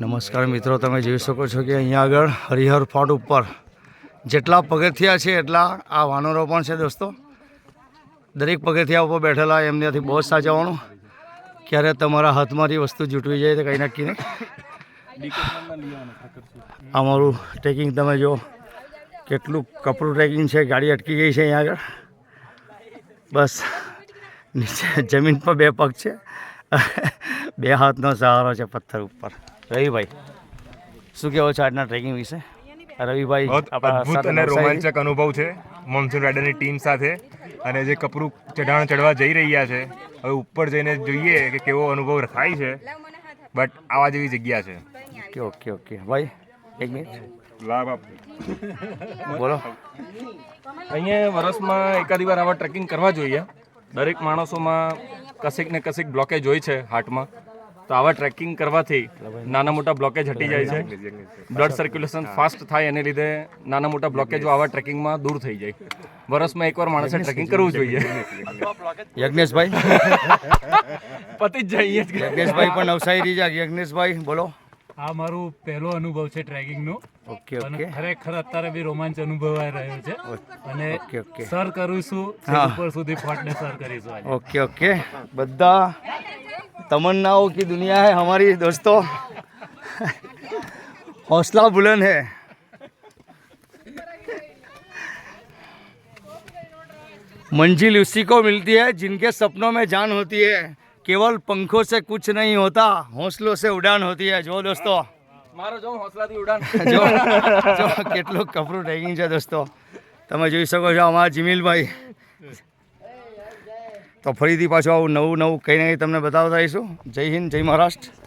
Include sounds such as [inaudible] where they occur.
નમસ્કાર મિત્રો, તમે જોઈ શકો છો કે અહીંયા આગળ હરિહર ફોર્ટ ઉપર જેટલા પગથિયા છે એટલા આ વાનરો પણ છે દોસ્તો. દરેક પગથિયા ઉપર બેઠેલા એમનાથી બહુ સાચવવાનું. ક્યારે તમારા હાથમાંથી વસ્તુ જૂટવી જાય તો કંઈ નક્કી નહીં. અમારું ટ્રેકિંગ તમે જો કેટલું કપડું ટ્રેકિંગ છે, ગાડી અટકી ગઈ છે અહીંયા આગળ. બસ, નીચે જમીન પર બે પગ છે. [laughs] બે હાથનો સહારો છે પથ્થર ઉપર. રવિભાઈ શું કહેવો છો આજના ટ્રેકિંગ વિશે? રવિભાઈ અદ્ભુત અને રોમાંચક અનુભવ છે મોન્સૂન રાઇડરની ટીમ સાથે અને જે કપરું ચઢાણ ચડવા જઈ રહ્યા છે. હવે ઉપર જઈને જોઈએ કે કેવો અનુભવ થાય છે બટ આવા જેવી જગ્યા છે. Okay okay okay. ભાઈ એક મિનિટ. લાભ આપ બોલો. અહીંયા વર્ષમાં એકાદી વાર આવા ટ્રેકિંગ કરવા જોઈએ. દરેક માણસોમાં કશીક ને કશીક બ્લોકેજ હોય છે હાર્ટમાં. તો આવા ટ્રેકિંગ કરવાથી નાના મોટા બ્લોકેજ હટી જાય છે. બ્લડ સર્ક્યુલેશન ફાસ્ટ થાય એને લીધે નાના મોટા બ્લોકેજો આવા ટ્રેકિંગમાં દૂર થઈ જાય. વર્ષમાં એકવાર માણસે ટ્રેકિંગ કરવું જોઈએ. યજ્ઞેશભાઈ? પતિ જ જાય જ. યજ્ઞેશભાઈ પણ નવસારી રીજા યજ્ઞેશભાઈ બોલો. આ મારું પહેલો અનુભવ છે ટ્રેકિંગનો ઓકે અને ઓકે ખરેખર અત્યારે બી રોમાંચ અનુભવાઈ રહ્યો છે અને ઓકે ઓકે સર કરીશું હા. ઉપર સુધી ફોર્ટને સર કરીશું આજે ओके ओके बद्दा तमन्नाओं की दुनिया है हमारी दोस्तों हौसला बुलंद है मंजिल उसी को मिलती है जिनके सपनों में जान होती है केवल पंखों से कुछ नहीं होता हौसलों से उड़ान होती है जो दोस्तों મારો જો હોસલાથી ઉડાન. [laughs] જો જો, કેટલું કપરું ટ્રેકિંગ છે દોસ્તો. તમે જોઈ શકો છો અમારા જીમિલભાઈ. તો ફરીથી પાછું આવું નવું નવું કંઈ ને તમને બતાવતા રહીશું જય હિન્દ, જય મહારાષ્ટ્ર.